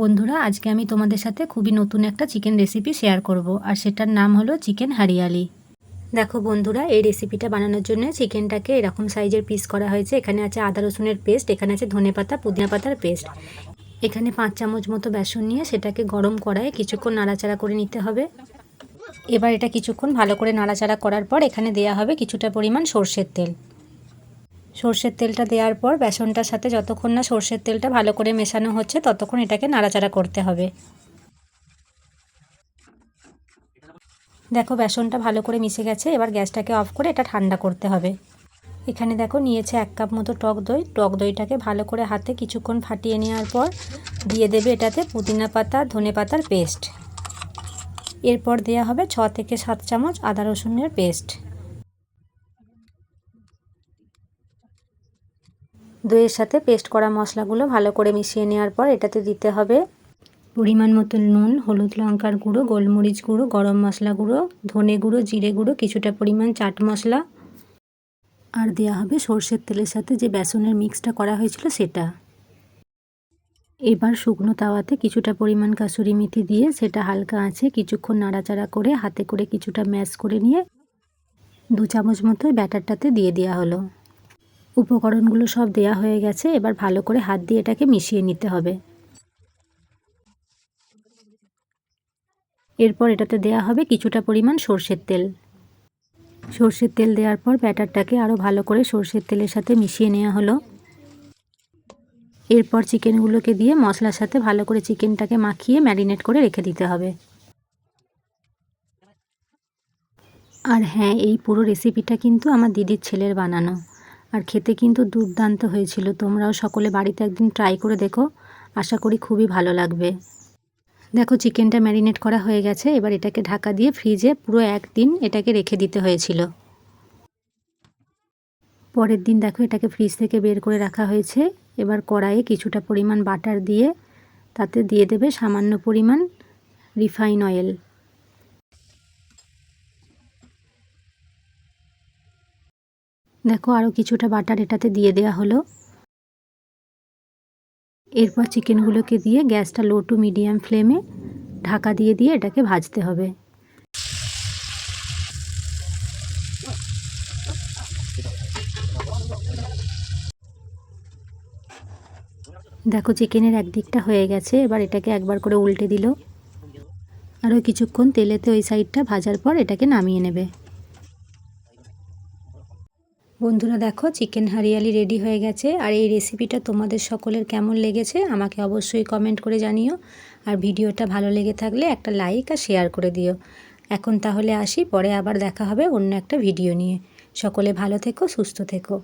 বন্ধুরা, আজকে আমি তোমাদের সাথে খুবই নতুন একটা চিকেন রেসিপি শেয়ার করব, আর সেটার নাম হলো চিকেন হারিয়ালি। দেখো বন্ধুরা, এই রেসিপিটা বানানোর জন্য চিকেনটাকে এরকম সাইজের পিস করা হয়েছে। এখানে আছে আদা, রসুনের পেস্ট এখানে আছে ধনে পাতা, পুদিনা পাতার পেস্ট এখানে পাঁচ চামচ মতো বেসন নিয়ে সেটাকে গরম করায় কিছুক্ষণ নাড়াচাড়া করে নিতে হবে। এবার এটা কিছুক্ষণ ভালো করে নাড়াচাড়া করার পর এখানে দেয়া হবে কিছুটা পরিমাণ সর্ষের তেল। সর্ষের তেলটা দেওয়ার পর বেসনটার সাথে যতক্ষণ না সর্ষের তেলটা ভালো করে মেশানো হচ্ছে ততক্ষণ এটাকে নাড়াচাড়া করতে হবে। দেখো বেসনটা ভালো করে মিশে গেছে, এবার গ্যাসটাকে অফ করে এটা ঠান্ডা করতে হবে। এখানে দেখো নিয়েছে এক কাপ মতো টক দই। টক দইটাকে ভালো করে হাতে কিছুক্ষণ ফাটিয়ে নেওয়ার পর দিয়ে দেবে এটাতে পুদিনা পাতা, ধনে পাতার পেস্ট। এরপর দেওয়া হবে ছ থেকে সাত চামচ আদা রসুনের পেস্ট। দইয়ের সাথে পেস্ট করা মশলাগুলো ভালো করে মিশিয়ে নেওয়ার পর এটাতে দিতে হবে পরিমাণ মতো নুন, হলুদ লঙ্কার গুঁড়ো, গোলমরিচ গুঁড়ো, গরম মশলা গুঁড়ো, ধনে গুঁড়ো, জিরে গুঁড়ো, কিছুটা পরিমাণ চাট মশলা। আর দেওয়া হবে সর্ষের তেলের সাথে যে বেসনের মিক্সটা করা হয়েছিল সেটা। এবার শুকনো তাওয়াতে কিছুটা পরিমাণ কাসুরি মেথি দিয়ে সেটা হালকা আছে কিছুক্ষণ নাড়াচাড়া করে হাতে করে কিছুটা ম্যাশ করে নিয়ে দু চামচ মতো ব্যাটারটাতে দিয়ে দেওয়া হলো। উপকরণগুলো সব দেয়া হয়ে গেছে, এবার ভালো করে হাত দিয়ে এটাকে মিশিয়ে নিতে হবে। এরপর এটাতে দেয়া হবে কিছুটা পরিমাণ সর্ষের তেল। সর্ষের তেল দেওয়ার পর ব্যাটারটাকে আরও ভালো করে সর্ষের তেলের সাথে মিশিয়ে নেওয়া হলো। এরপর চিকেনগুলোকে দিয়ে মশলার সাথে ভালো করে চিকেনটাকে মাখিয়ে ম্যারিনেট করে রেখে দিতে হবে। আর হ্যাঁ এই পুরো রেসিপিটা কিন্তু আমার দিদির ছেলের বানানো। আর খেতে কিন্তু দুর্দান্ত হয়েছিল। তোমরাও সকলে বাড়িতে একদিন ট্রাই করে দেখো। আশা করি খুবই ভালো লাগবে। দেখো চিকেনটা ম্যারিনেট করা হয়ে গেছে। এবার এটাকে ঢাকা দিয়ে ফ্রিজে পুরো একদিন এটাকে রেখে দিতে হয়েছিল। পরের দিন দেখো, এটাকে ফ্রিজ থেকে বের করে রাখা হয়েছে। এবার কড়াইয়ে কিছুটা পরিমাণ বাটার দিয়ে তাতে দিয়ে দেবে সামান্য পরিমাণ রিফাইন অয়েল দেখো আরও কিছুটা বাটার এটাতে দিয়ে দেওয়া হলো। এরপর চিকেনগুলোকে দিয়ে গ্যাসটা লো টু মিডিয়াম ফ্লেমে ঢাকা দিয়ে দিয়ে এটাকে ভাজতে হবে। দেখো চিকেনের একদিকটা হয়ে গেছে, এবার এটাকে একবার করে উল্টে দিল। আরও কিছুক্ষণ তেলেতে ওই সাইডটা ভাজার পর এটাকে নামিয়ে নেবে। বন্ধুরা দেখো চিকেন হারিয়ালি রেডি হয়ে গেছে। আর এই রেসিপিটা তোমাদের সকলের কেমন লেগেছে, আমাকে অবশ্যই কমেন্ট করে জানিও। আর ভিডিওটা ভালো লেগে থাকলে একটা লাইক আর শেয়ার করে দিও। এখন তাহলে আসি, পরে আবার দেখা হবে অন্য একটা ভিডিও নিয়ে। সকলে ভালো থেকো, সুস্থ থেকো।